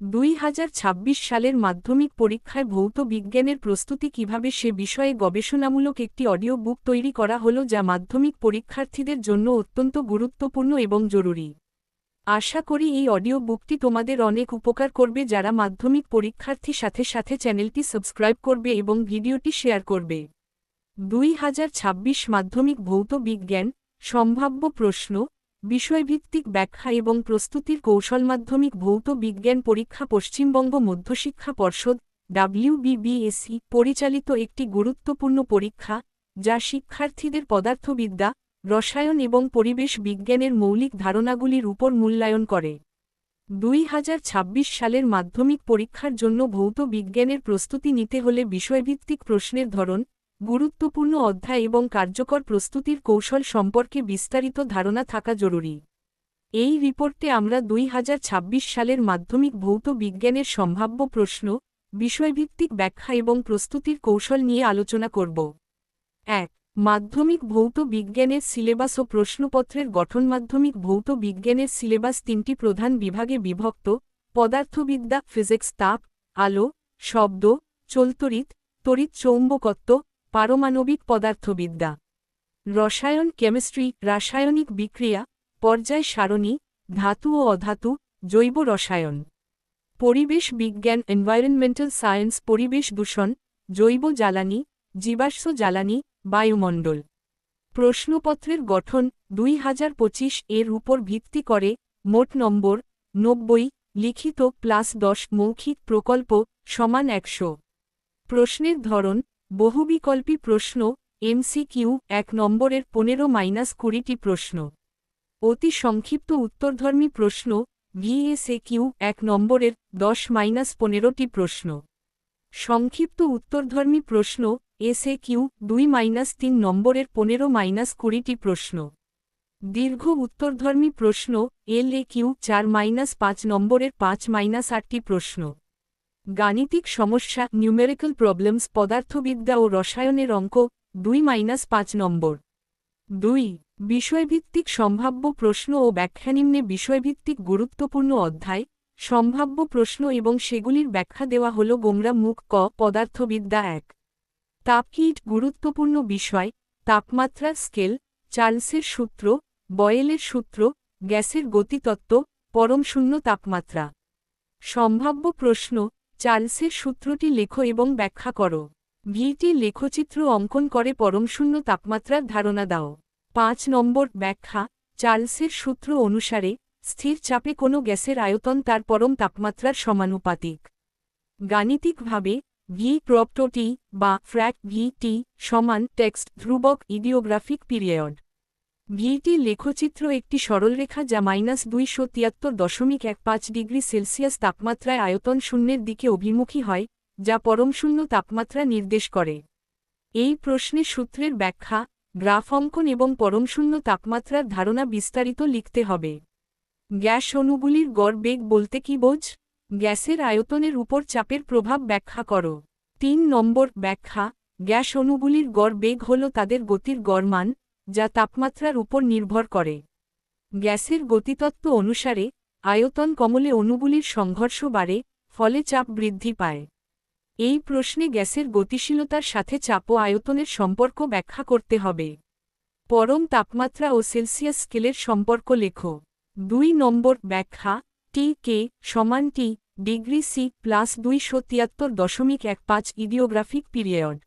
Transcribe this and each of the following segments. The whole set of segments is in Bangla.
দুই হাজার ছাব্বিশ সালের মাধ্যমিক পরীক্ষায় ভৌত বিজ্ঞানের প্রস্তুতি কীভাবে সে বিষয়ে গবেষণামূলক একটি অডিও বুক তৈরি করা হল যা মাধ্যমিক পরীক্ষার্থীদের জন্য অত্যন্ত গুরুত্বপূর্ণ এবং জরুরি। আশা করি এই অডিও বুকটি তোমাদের অনেক উপকার করবে যারা মাধ্যমিক পরীক্ষার্থী সাথে সাথে চ্যানেলটি সাবস্ক্রাইব করবে এবং ভিডিওটি শেয়ার করবে। দুই হাজার ছাব্বিশ মাধ্যমিক ভৌত বিজ্ঞান, সম্ভাব্য প্রশ্ন বিষয়ভিত্তিক ব্যাখ্যা এবং প্রস্তুতির কৌশল মাধ্যমিক ভৌত বিজ্ঞান পরীক্ষা পশ্চিমবঙ্গ মধ্যশিক্ষা পর্ষদ ডাব্লিউবিবিএসি পরিচালিত একটি গুরুত্বপূর্ণ পরীক্ষা, যা শিক্ষার্থীদের পদার্থবিদ্যা, রসায়ন এবং পরিবেশ বিজ্ঞানের মৌলিক ধারণাগুলির উপর মূল্যায়ন করে। দুই হাজার ছাব্বিশ সালের মাধ্যমিক পরীক্ষার জন্য ভৌত বিজ্ঞানের প্রস্তুতি নিতে হলে বিষয়ভিত্তিক প্রশ্নের ধরন গুরুত্বপূর্ণ অধ্যায় এবং কার্যকর প্রস্তুতির কৌশল সম্পর্কে বিস্তারিত ধারণা থাকা জরুরি। এই রিপোর্টে আমরা দুই হাজার ছাব্বিশ সালের মাধ্যমিক ভৌত বিজ্ঞানের সম্ভাব্য প্রশ্ন, বিষয়ভিত্তিক ব্যাখ্যা এবং প্রস্তুতির কৌশল নিয়ে আলোচনা করব। এক, মাধ্যমিক ভৌত বিজ্ঞানের সিলেবাস ও প্রশ্নপত্রের গঠন মাধ্যমিক ভৌত বিজ্ঞানের সিলেবাস তিনটি প্রধান বিভাগে বিভক্ত, পদার্থবিদ্যা, ফিজিক্স, তাপ, আলো, শব্দ চলতরিত তড়িৎ চৌম্বকত্ব পারমাণবিক পদার্থবিদ্যা। রসায়ন কেমিস্ট্রি, রাসায়নিক বিক্রিয়া, পর্যায় সারণী, ধাতু ও অধাতু, জৈব রসায়ন। পরিবেশ বিজ্ঞান এনভায়রনমেন্টাল সায়েন্স পরিবেশ দূষণ, জৈব জ্বালানি, জীবাশ্ম জ্বালানি, বায়ুমণ্ডল। প্রশ্নপত্রের গঠন, দুই হাজার এর উপর ভিত্তি করে, মোট নম্বর, নব্বই, লিখিত প্লাস দশ, মৌখিক প্রকল্প, সমান একশো। প্রশ্নের ধরন বহুবিকল্পী প্রশ্ন, এমসিকিউ, এক নম্বরের পনেরো মাইনাস কুড়িটি প্রশ্ন। অতি সংক্ষিপ্ত উত্তরধর্মী প্রশ্ন ভিএসএ কিউ এক নম্বরের দশ মাইনাস পনেরোটি প্রশ্ন। সংক্ষিপ্ত উত্তরধর্মী প্রশ্ন এসএ কিউ দুই মাইনাস তিন নম্বরের পনেরো মাইনাস কুড়িটি প্রশ্ন। দীর্ঘ উত্তরধর্মী প্রশ্ন এল এ কিউ চার মাইনাস পাঁচ নম্বরের পাঁচ মাইনাস আটটি প্রশ্ন। গাণিতিক সমস্যা নিউমেরিক্যাল প্রবলেমস পদার্থবিদ্যা ও রসায়নের অঙ্ক, দুই মাইনাস পাঁচ নম্বর। দুই, বিষয়ভিত্তিক সম্ভাব্য প্রশ্ন ও ব্যাখ্যানিম্নে বিষয়ভিত্তিক গুরুত্বপূর্ণ অধ্যায়, সম্ভাব্য প্রশ্ন এবং সেগুলির ব্যাখ্যা দেওয়া হল গোমরা মুখ ক, পদার্থবিদ্যা এক। তাপকিট, গুরুত্বপূর্ণ বিষয় তাপমাত্রার স্কেল, চার্লসের সূত্র, বয়েলের সূত্র, গ্যাসের গতিতত্ত্ব, পরম শূন্য তাপমাত্রা। সম্ভাব্য প্রশ্ন চার্লসের সূত্রটি লেখো এবং ব্যাখ্যা করো। ভিটি লেখচিত্র অঙ্কন করে পরমশূন্য তাপমাত্রার ধারণা দাও। পাঁচ নম্বর ব্যাখ্যা, চার্লসের সূত্র অনুসারে, স্থির চাপে কোনো গ্যাসের আয়তন তার পরম তাপমাত্রার সমানুপাতিক। গাণিতিকভাবে ভি প্রপ্টোটি বা ফ্র্যাক ভি টি সমান টেক্সট ধ্রুবক ইডিওগ্রাফিক পিরিয়ড ভিটি লেখচিত্র একটি সরলরেখা যা মাইনাস দুইশো তিয়াত্তর দশমিক এক পাঁচ ডিগ্রি সেলসিয়াস তাপমাত্রায় আয়তন শূন্যের দিকে অভিমুখী হয়, যা পরমশূন্য তাপমাত্রা নির্দেশ করে। এই প্রশ্নে সূত্রের ব্যাখ্যা, গ্রাফ অঙ্কন এবং পরমশূন্য তাপমাত্রার ধারণা বিস্তারিত লিখতে হবে। গ্যাস অণুগুলির গড় বেগ বলতে কি বোঝ? গ্যাসের আয়তনের উপর চাপের প্রভাব ব্যাখ্যা করো। তিন নম্বর ব্যাখ্যা, গ্যাস অণুগুলির গড় বেগ হল তাদের গতির গড় মান যা তাপমাত্রার উপর নির্ভর করে। গ্যাসের গতিতত্ত্ব অনুসারে, আয়তন কমলে অণুগুলির সংঘর্ষ বাড়ে, ফলে চাপ বৃদ্ধি পায়। এই প্রশ্নে গ্যাসের গতিশীলতার সাথে চাপ ও আয়তনের সম্পর্ক ব্যাখ্যা করতে হবে। পরম তাপমাত্রা ও সেলসিয়াস স্কেলের সম্পর্ক লেখ। দুই নম্বর ব্যাখ্যা, টি কে সমান টি ডিগ্রি সি প্লাস দুইশো তিয়াত্তর দশমিক এক পাঁচ ইডিওগ্রাফিক পিরিয়ড।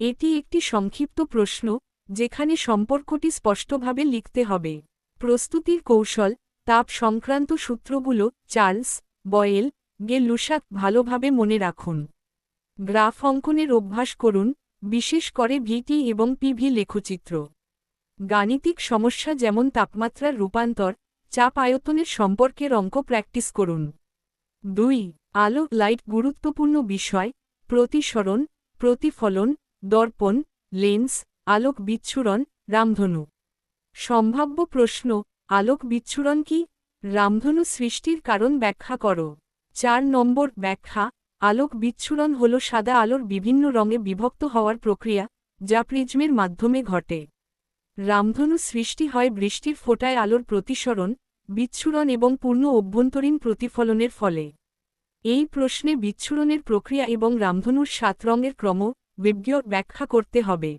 এটি একটি সংক্ষিপ্ত প্রশ্ন যেখানে সম্পর্কটি স্পষ্টভাবে লিখতে হবে। প্রস্তুতির কৌশল, তাপ সংক্রান্ত সূত্রগুলো, চার্লস, বয়েল, গে লুসাক ভালোভাবে মনে রাখুন। গ্রাফ অঙ্কনের অভ্যাস করুন, বিশেষ করে ভিটি এবং পিভি লেখচিত্র। গাণিতিক সমস্যা যেমন তাপমাত্রার রূপান্তর, চাপ আয়তনের সম্পর্কের অঙ্ক প্র্যাকটিস করুন। দুই, আলো, লাইট গুরুত্বপূর্ণ বিষয়, প্রতিসরণ, প্রতিফলন, দর্পণ, লেন্স আলোক বিচ্ছুরণ, রামধনু। সম্ভাব্য প্রশ্ন, আলোক বিচ্ছুরণ কি? রামধনু সৃষ্টির কারণ ব্যাখ্যা করো। চার নম্বর ব্যাখ্যা, আলোক বিচ্ছুরণ হল সাদা আলোর বিভিন্ন রঙে বিভক্ত হওয়ার প্রক্রিয়া, যা প্রিজমের মাধ্যমে ঘটে। রামধনু সৃষ্টি হয় বৃষ্টির ফোটায় আলোর প্রতিসরণ, বিচ্ছুরণ এবং পূর্ণ অভ্যন্তরীণ প্রতিফলনের ফলে। এই প্রশ্নে বিচ্ছুরণের প্রক্রিয়া এবং রামধনুর সাত রঙের ক্রম, বিজ্ঞ ব্যাখ্যা করতে হবে।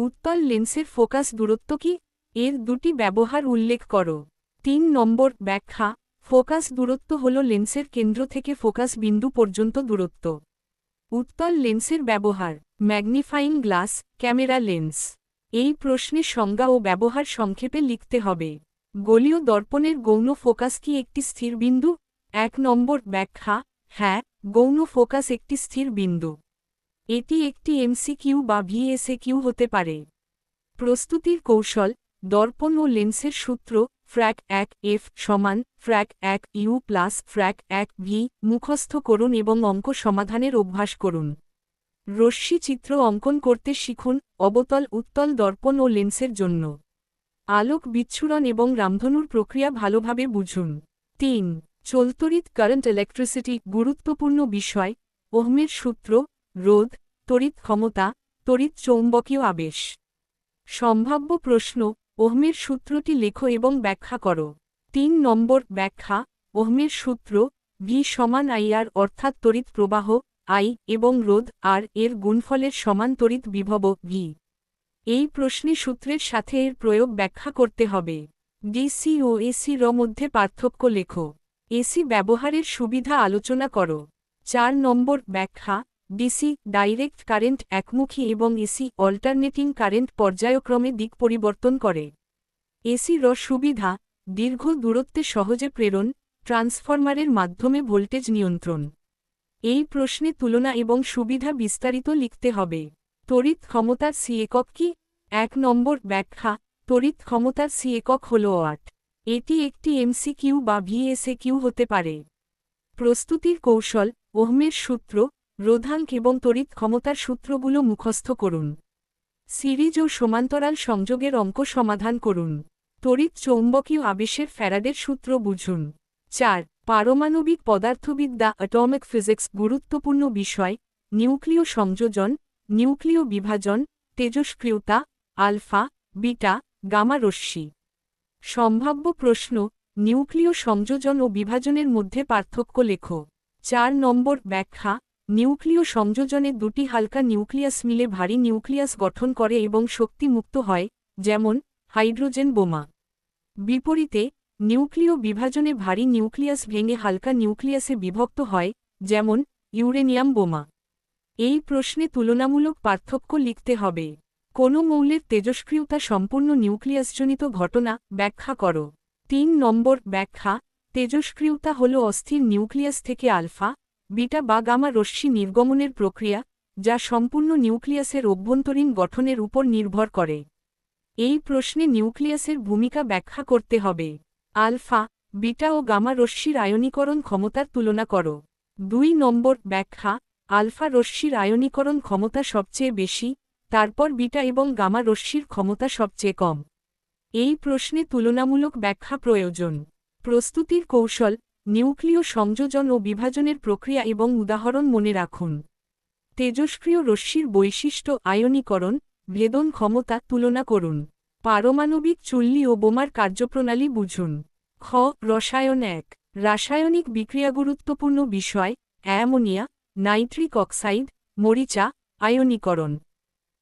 উত্তল লেন্সের ফোকাস দূরত্ব কি? এর দুটি ব্যবহার উল্লেখ করো। তিন নম্বর ব্যাখ্যা, ফোকাস দূরত্ব হল লেন্সের কেন্দ্র থেকে ফোকাস বিন্দু পর্যন্ত দূরত্ব। উত্তল লেন্সের ব্যবহার, ম্যাগনিফাইং গ্লাস, ক্যামেরা লেন্স। এই প্রশ্নের সংজ্ঞা ও ব্যবহার সংক্ষেপে লিখতে হবে। গলীয় দর্পণের গৌণ ফোকাস কি একটি স্থির বিন্দু? এক নম্বর ব্যাখ্যা হ্যাঁ গৌণ ফোকাস একটি স্থির বিন্দু। এটি একটি এমসিকিউ বা ভিএসএ কিউ হতে পারে। প্রস্তুতির কৌশল, দর্পণ ও লেন্সের সূত্র, ফ্র্যাক এক এফ সমান, ফ্র্যাক এক ইউ প্লাস ফ্র্যাক এক ভি, মুখস্থ করুন এবং অঙ্ক সমাধানের অভ্যাস করুন। রশ্মি চিত্র অঙ্কন করতে শিখুন, অবতল, উত্তল, দর্পণ ও লেন্সের জন্য। আলোক বিচ্ছুরণ এবং রামধনুর প্রক্রিয়া ভালোভাবে বুঝুন। তিন চলতরিত কারেন্ট ইলেকট্রিসিটি, গুরুত্বপূর্ণ বিষয়, ওহমের সূত্র রোধ তড়িৎ ক্ষমতা তড়িৎ চৌম্বকীয় আবেশ। সম্ভাব্য প্রশ্ন, ওহমের সূত্রটি লেখো এবং ব্যাখ্যা করো। তিন নম্বর ব্যাখ্যা, ওহমের সূত্র ভি সমান আইআর অর্থাৎ তড়িৎ প্রবাহ আই এবং রোধ আর এর গুণফলের সমান তড়িৎ বিভব ভি এই প্রশ্নে সূত্রের সাথে এর প্রয়োগ ব্যাখ্যা করতে হবে। ডিসি ও এসি র মধ্যে পার্থক্য লেখো। এসি ব্যবহারের সুবিধা আলোচনা করো। চার নম্বর ব্যাখ্যা ডিসি ডাইরেক্ট কারেন্ট একমুখী এবং এসি অল্টারনেটিং কারেন্ট পর্যায়ক্রমে দিক পরিবর্তন করে। এসি র সুবিধা, দীর্ঘ দূরত্বে সহজে প্রেরণ, ট্রান্সফরমারের মাধ্যমে ভোল্টেজ নিয়ন্ত্রণ। এই প্রশ্নে তুলনা এবং সুবিধা বিস্তারিত লিখতে হবে। তড়িৎ ক্ষমতার সি একক কি? এক নম্বর ব্যাখ্যা, তড়িৎ ক্ষমতার সি একক হল ওয়াট। এটি একটি এমসিকিউ বা ভিএসএ কিউ হতে পারে। প্রস্তুতির কৌশল, ওহমের সূত্র রোধাঙ্ক এবং তড়িৎ ক্ষমতার সূত্রগুলো মুখস্থ করুন। সিরিজ ও সমান্তরাল সংযোগের অঙ্ক সমাধান করুন। তড়িৎ চৌম্বকীয় আবেশের ফ্যারাডের সূত্র বুঝুন। চার, পারমাণবিক পদার্থবিদ্যা অ্যাটমিক ফিজিক্স গুরুত্বপূর্ণ বিষয়, নিউক্লিয় সংযোজন, নিউক্লিয় বিভাজন তেজস্ক্রিয়তা আলফা, বিটা, গামা রশ্মি। সম্ভাব্য প্রশ্ন, নিউক্লিয় সংযোজন ও বিভাজনের মধ্যে পার্থক্য লেখ। চার নম্বর ব্যাখ্যা নিউক্লিয় সংযোজনে দুটি হালকা নিউক্লিয়াস মিলে ভারী নিউক্লিয়াস গঠন করে এবং শক্তি মুক্ত হয়, যেমন, হাইড্রোজেন বোমা। বিপরীতে, নিউক্লিয় বিভাজনে ভারী নিউক্লিয়াস ভেঙে হালকা নিউক্লিয়াসে বিভক্ত হয়, যেমন, ইউরেনিয়াম বোমা। এই প্রশ্নে তুলনামূলক পার্থক্য লিখতে হবে। কোন মৌলের তেজস্ক্রিয়তা সম্পূর্ণ নিউক্লিয়াসজনিত ঘটনা, ব্যাখ্যা করো। তিন নম্বর ব্যাখ্যা, তেজস্ক্রিয়তা হল অস্থির নিউক্লিয়াস থেকে আলফা বিটা বা গামা রশ্মি নির্গমনের প্রক্রিয়া, যা সম্পূর্ণ নিউক্লিয়াসের অভ্যন্তরীণ গঠনের উপর নির্ভর করে। এই প্রশ্নে নিউক্লিয়াসের ভূমিকা ব্যাখ্যা করতে হবে। আলফা, বিটা ও গামা রশ্মির আয়নীকরণ ক্ষমতার তুলনা করো। দুই নম্বর ব্যাখ্যা, আলফা রশ্মির আয়নীকরণ ক্ষমতা সবচেয়ে বেশি, তারপর বিটা এবং গামা রশ্মির ক্ষমতা সবচেয়ে কম। এই প্রশ্নে তুলনামূলক ব্যাখ্যা প্রয়োজন। প্রস্তুতির কৌশল নিউক্লিয় সংযোজন ও বিভাজনের প্রক্রিয়া এবং উদাহরণ মনে রাখুন। তেজস্ক্রিয় রশ্মির বৈশিষ্ট্য আয়নীকরণ, ভেদন ক্ষমতা তুলনা করুন। পারমাণবিক চুল্লি ও বোমার কার্যপ্রণালী বুঝুন। খ, রসায়ন এক। রাসায়নিক বিক্রিয়া গুরুত্বপূর্ণ বিষয়, অ্যামোনিয়া, নাইট্রিক অক্সাইড, মরিচা, আয়নীকরণ।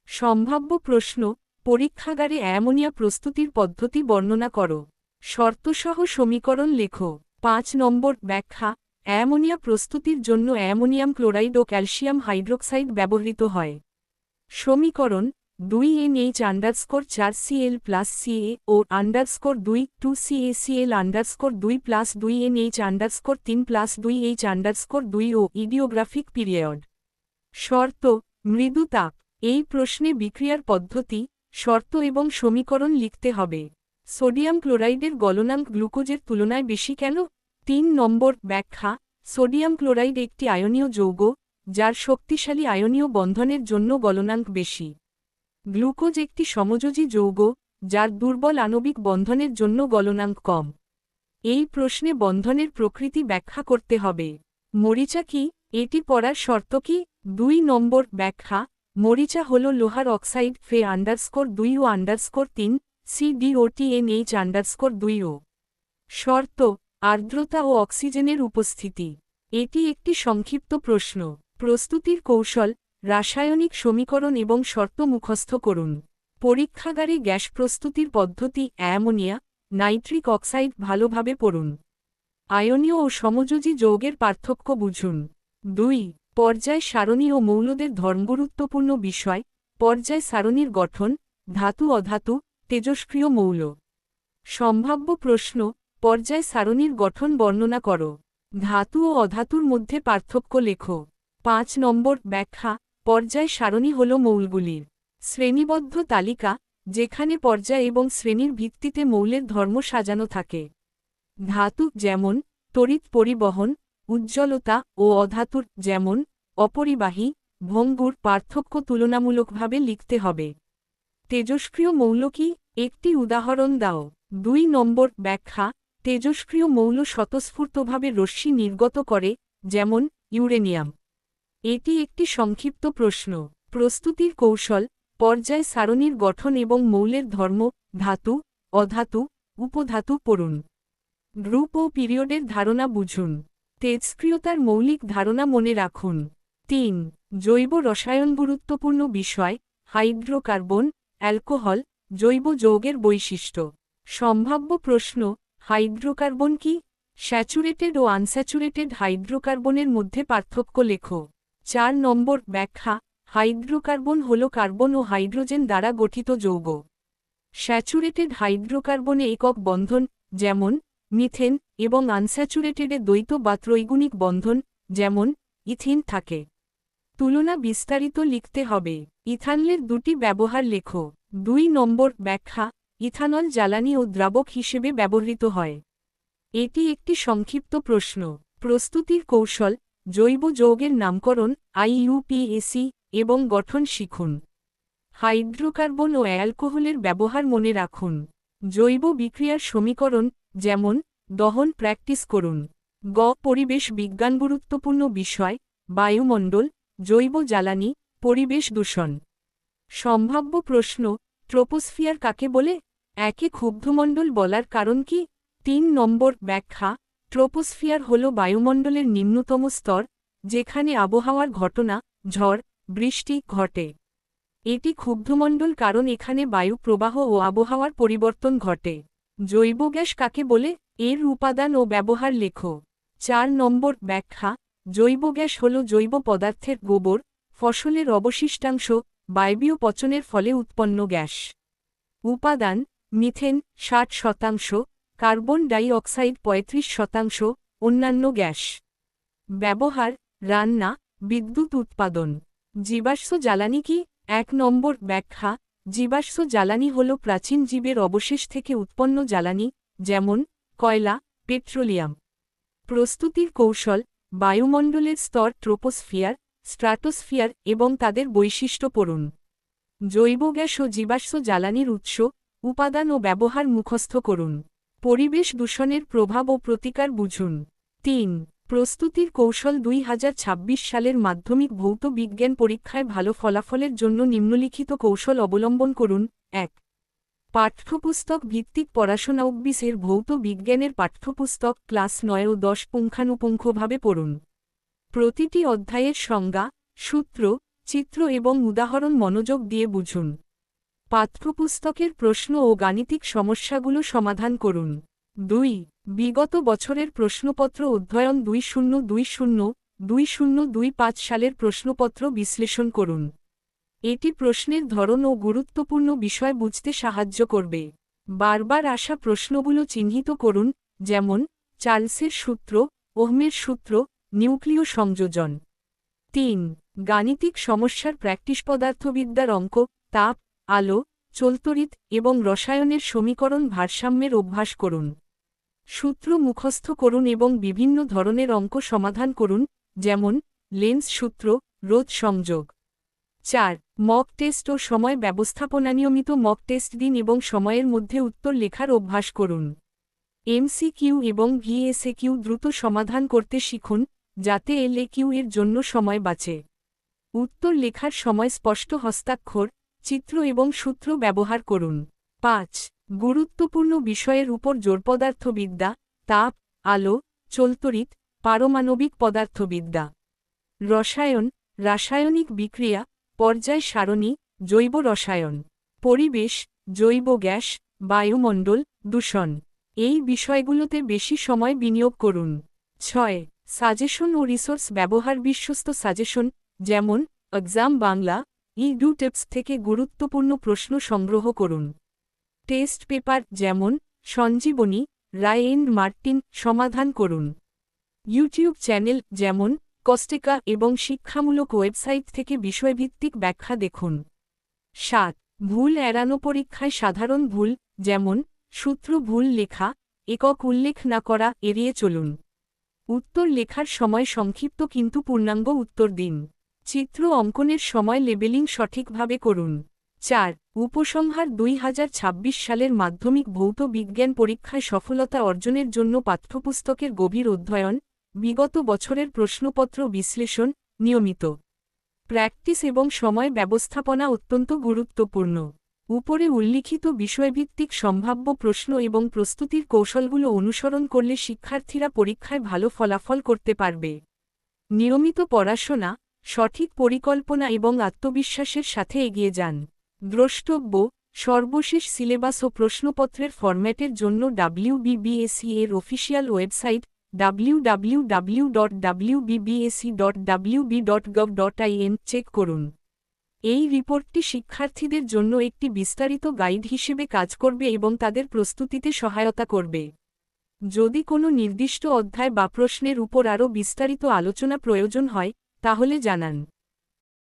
সম্ভাব্য প্রশ্ন, পরীক্ষাগারে অ্যামোনিয়া প্রস্তুতির পদ্ধতি বর্ণনা করো। শর্তসহ সমীকরণ লেখো। পাঁচ নম্বর ব্যাখ্যা, অ্যামোনিয়া প্রস্তুতির জন্য অ্যামোনিয়াম ক্লোরাইড ও ক্যালসিয়াম হাইড্রোক্সাইড ব্যবহৃত হয়। সমীকরণ দুই এন এইচ আন্ডারস্কোর চার C L plus C A O underscore দুই to C A C L underscore দুই প্লাস দুই এন এইচ আন্ডারস্কোর তিন প্লাস দুই এইচ আন্ডারস্কোর দুই ও ইডিওগ্রাফিক পিরিয়ড। শর্ত, মৃদু তাপ, এই প্রশ্নে বিক্রিয়ার পদ্ধতি, শর্ত এবং সমীকরণ লিখতে হবে। সোডিয়াম ক্লোরাইডের গলনাঙ্ক গ্লুকোজের তুলনায় বেশি কেন? তিন নম্বর ব্যাখ্যা, সোডিয়াম ক্লোরাইড একটি আয়নীয় যৌগ, যার শক্তিশালী আয়নীয় বন্ধনের জন্য গলনাঙ্ক বেশি। গ্লুকোজ একটি সমযোজী যৌগ, যার দুর্বল আণবিক বন্ধনের জন্য গলনাঙ্ক কম। এই প্রশ্নে বন্ধনের প্রকৃতি ব্যাখ্যা করতে হবে। মরিচা কি? এটি পড়ার শর্ত কি? দুই নম্বর ব্যাখ্যা, মরিচা হল লোহার অক্সাইড, ফে আন্ডারস্কোর দুই ও আন্ডারস্কোর তিন। সিডিওটিএনএইচ আন্ডারস্কোর দুই ও। শর্ত, আর্দ্রতা ও অক্সিজেনের উপস্থিতি। এটি একটি সংক্ষিপ্ত প্রশ্ন। প্রস্তুতির কৌশল, রাসায়নিক সমীকরণ এবং শর্ত মুখস্থ করুন। পরীক্ষাগারে গ্যাস প্রস্তুতির পদ্ধতি, অ্যামোনিয়া, নাইট্রিক অক্সাইড ভালোভাবে পড়ুন। আয়নীয় ও সমযোজী যৌগের পার্থক্য বুঝুন। দুই, পর্যায় সারণী ও মৌলদের ধর্মগুরুত্বপূর্ণ বিষয়। পর্যায় সারণীর গঠন ধাতু অধাতু তেজস্ক্রিয় মৌল। সম্ভাব্য প্রশ্ন, পর্যায় সারণীর গঠন বর্ণনা করো। ধাতু ও অধাতুর মধ্যে পার্থক্য লেখো। পাঁচ নম্বর ব্যাখ্যা, পর্যায় সারণী হল মৌলগুলির শ্রেণীবদ্ধ তালিকা, যেখানে পর্যায় এবং শ্রেণির ভিত্তিতে মৌলের ধর্ম সাজানো থাকে। ধাতু যেমন, তড়িৎ পরিবহন, উজ্জ্বলতা ও অধাতুর যেমন, অপরিবাহী, ভঙ্গুর পার্থক্য তুলনামূলকভাবে লিখতে হবে। তেজস্ক্রিয় মৌল কি? একটি উদাহরণ দাও। দুই নম্বর ব্যাখ্যা। তেজস্ক্রিয় মৌল স্বতঃস্ফূর্তভাবে রশ্মি নির্গত করে, যেমন ইউরেনিয়াম। এটি একটি সংক্ষিপ্ত প্রশ্ন। প্রস্তুতির কৌশল, পর্যায় সারণীর গঠন এবং মৌলের ধর্ম, ধাতু, অধাতু, উপধাতু পড়ুন। গ্রুপ ও পিরিয়ডের ধারণা বুঝুন। তেজস্ক্রিয়তার মৌলিক ধারণা মনে রাখুন। তিন, জৈব রসায়ন গুরুত্বপূর্ণ বিষয়, হাইড্রোকার্বন অ্যালকোহল জৈব যৌগের বৈশিষ্ট্য। সম্ভাব্য প্রশ্ন, হাইড্রোকার্বন কি? স্যাচুরেটেড ও আনস্যাচুরেটেড হাইড্রোকার্বনের মধ্যে পার্থক্য লেখো। চার নম্বর ব্যাখ্যা, হাইড্রোকার্বন হল কার্বন ও হাইড্রোজেন দ্বারা গঠিত যৌগ। স্যাচুরেটেড হাইড্রোকার্বনে একক বন্ধন, যেমন মিথেন এবং আনস্যাচুরেটেডে দ্বৈত বা ত্রৈগুণিক বন্ধন, যেমন ইথিন থাকে। তুলনা বিস্তারিত লিখতে হবে। ইথানলের দুটি ব্যবহার লেখো। দুই নম্বর ব্যাখ্যা, ইথানল জ্বালানি ও দ্রাবক হিসেবে ব্যবহৃত হয়। এটি একটি সংক্ষিপ্ত প্রশ্ন। প্রস্তুতির কৌশল, জৈব যৌগের নামকরণ আইইউপিএসি এবং গঠন শিখুন। হাইড্রোকার্বন ও অ্যালকোহলের ব্যবহার মনে রাখুন। জৈব বিক্রিয়ার সমীকরণ, যেমন, দহন প্র্যাকটিস করুন। গ, পরিবেশ বিজ্ঞান গুরুত্বপূর্ণ বিষয়, বায়ুমণ্ডল, জৈব জ্বালানি পরিবেশ দূষণ। সম্ভাব্য প্রশ্ন, ট্রোপোস্ফিয়ার কাকে বলে? একে ক্ষুব্ধমণ্ডল বলার কারণ কি? তিন নম্বর ব্যাখ্যা, ট্রোপোস্ফিয়ার হল বায়ুমণ্ডলের নিম্নতম স্তর, যেখানে আবহাওয়ার ঘটনা, ঝড়, বৃষ্টি ঘটে। এটি ক্ষুব্ধমণ্ডল কারণ এখানে বায়ু প্রবাহ ও আবহাওয়ার পরিবর্তন ঘটে। জৈব গ্যাস কাকে বলে? এর উপাদান ও ব্যবহার লেখো। চার নম্বর ব্যাখ্যা, জৈব গ্যাস হল জৈব পদার্থের গোবর ফসলের অবশিষ্টাংশ বায়বীয় পচনের ফলে উৎপন্ন গ্যাস। উপাদান, মিথেন, ষাট শতাংশ, কার্বন ডাই অক্সাইড পঁয়ত্রিশ শতাংশ, অন্যান্য গ্যাস। ব্যবহার, রান্না, বিদ্যুৎ উৎপাদন। জীবাশ্ম জ্বালানি কি? এক নম্বর ব্যাখ্যা। জীবাশ্ম জ্বালানি হল প্রাচীন জীবের অবশেষ থেকে উৎপন্ন জ্বালানি, যেমন কয়লা, পেট্রোলিয়াম। প্রস্তুতির কৌশল, বায়ুমণ্ডলের স্তর, ট্রোপোস্ফিয়ার স্ট্রাটোস্ফিয়ার এবং তাদের বৈশিষ্ট্য পড়ুন। জৈব গ্যাস ও জীবাশ্ম জ্বালানির উৎস, উপাদান ও ব্যবহার মুখস্থ করুন। পরিবেশ দূষণের প্রভাব ও প্রতিকার বুঝুন। তিন, প্রস্তুতির কৌশল দুই হাজার ছাব্বিশ সালের মাধ্যমিক ভৌত বিজ্ঞান পরীক্ষায় ভালো ফলাফলের জন্য নিম্নলিখিত কৌশল অবলম্বন করুন। এক, পাঠ্যপুস্তক ভিত্তিক পড়াশোনা অব্বিসের ভৌত বিজ্ঞানের পাঠ্যপুস্তক ক্লাস নয় ও দশ পুঙ্খানুপুঙ্খভাবে পড়ুন। প্রতিটি অধ্যায়ের সংজ্ঞা, সূত্র, চিত্র এবং উদাহরণ মনোযোগ দিয়ে বুঝুন। পাঠ্যপুস্তকের প্রশ্ন ও গাণিতিক সমস্যাগুলো সমাধান করুন। দুই, বিগত বছরের প্রশ্নপত্র অধ্যয়ন দুই শূন্য দুই শূন্য দুই শূন্য দুই পাঁচ সালের প্রশ্নপত্র বিশ্লেষণ করুন। এটি প্রশ্নের ধরন ও গুরুত্বপূর্ণ বিষয় বুঝতে সাহায্য করবে। বারবার আসা প্রশ্নগুলো চিহ্নিত করুন, যেমন, চার্লসের সূত্র, ওহমের সূত্র নিউক্লিয় সংযোজন। তিন, গাণিতিক সমস্যার প্র্যাকটিস পদার্থবিদ্যার অঙ্ক, তাপ, আলো চলতরিত এবং রসায়নের সমীকরণ ভারসাম্যের অভ্যাস করুন। সূত্র মুখস্থ করুন এবং বিভিন্ন ধরনের অঙ্ক সমাধান করুন, যেমন, লেন্স সূত্র, রোধ সংযোগ। চার, মক টেস্ট ও সময় ব্যবস্থাপনা নিয়মিত মক টেস্ট দিন এবং সময়ের মধ্যে উত্তর লেখার অভ্যাস করুন। এমসিকিউ এবং ভিএসএ কিউ দ্রুত সমাধান করতে শিখুন যাতে এলএকিউ এর জন্য সময় বাঁচে। উত্তর লেখার সময় স্পষ্ট হস্তাক্ষর, চিত্র এবং সূত্র ব্যবহার করুন। পাঁচ, গুরুত্বপূর্ণ বিষয়ের উপর জোর পদার্থবিদ্যা, তাপ, আলো চলতরিত পারমাণবিক পদার্থবিদ্যা। রসায়ন, রাসায়নিক বিক্রিয়া, পর্যায় সারণী, জৈব রসায়ন। পরিবেশ, জৈব গ্যাস, বায়ুমণ্ডল, দূষণ। এই বিষয়গুলোতে বেশি সময় বিনিয়োগ করুন। ছয় সাজেশন ও রিসোর্স ব্যবহার বিশ্বস্ত সাজেশন, যেমন, এক্সাম বাংলা ই ডু টিপস থেকে গুরুত্বপূর্ণ প্রশ্ন সংগ্রহ করুন। টেস্ট পেপার, যেমন, সঞ্জীবনী রায় এন্ড মার্টিন, সমাধান করুন। ইউটিউব চ্যানেল, যেমন, কস্টেকা এবং শিক্ষামূলক ওয়েবসাইট থেকে বিষয়ভিত্তিক ব্যাখ্যা দেখুন। সাত, ভুল এড়ানো পরীক্ষায় সাধারণ ভুল, যেমন, সূত্র ভুল লেখা, একক উল্লেখ না করা, এড়িয়ে চলুন। উত্তর লেখার সময় সংক্ষিপ্ত কিন্তু পূর্ণাঙ্গ উত্তর দিন। চিত্র অঙ্কনের সময় লেবেলিং সঠিকভাবে করুন। চার, উপসংহার দুই হাজার ছাব্বিশ সালের মাধ্যমিক ভৌত বিজ্ঞান পরীক্ষায় সফলতা অর্জনের জন্য পাঠ্যপুস্তকের গভীর অধ্যয়ন, বিগত বছরের প্রশ্নপত্র বিশ্লেষণ, নিয়মিত। প্র্যাকটিস এবং সময় ব্যবস্থাপনা অত্যন্ত গুরুত্বপূর্ণ। উপরে উল্লিখিত বিষয়ভিত্তিক সম্ভাব্য প্রশ্ন এবং প্রস্তুতির কৌশলগুলো অনুসরণ করলে শিক্ষার্থীরা পরীক্ষায় ভালো ফলাফল করতে পারবে। নিয়মিত পড়াশোনা, সঠিক পরিকল্পনা এবং আত্মবিশ্বাসের সাথে এগিয়ে যান। দ্রষ্টব্য, সর্বশেষ সিলেবাস ও প্রশ্নপত্রের ফরম্যাটের জন্য ডাব্লিউবিবিএসি এর অফিসিয়াল ওয়েবসাইট www.wbbsc.wb.gov.in চেক করুন। এই রিপোর্টটি শিক্ষার্থীদের জন্য একটি বিস্তারিত গাইড হিসেবে কাজ করবে এবং তাদের প্রস্তুতিতে সহায়তা করবে। যদি কোনো নির্দিষ্ট অধ্যায় বা প্রশ্নের উপর আরও বিস্তারিত আলোচনা প্রয়োজন হয়, তাহলে জানান।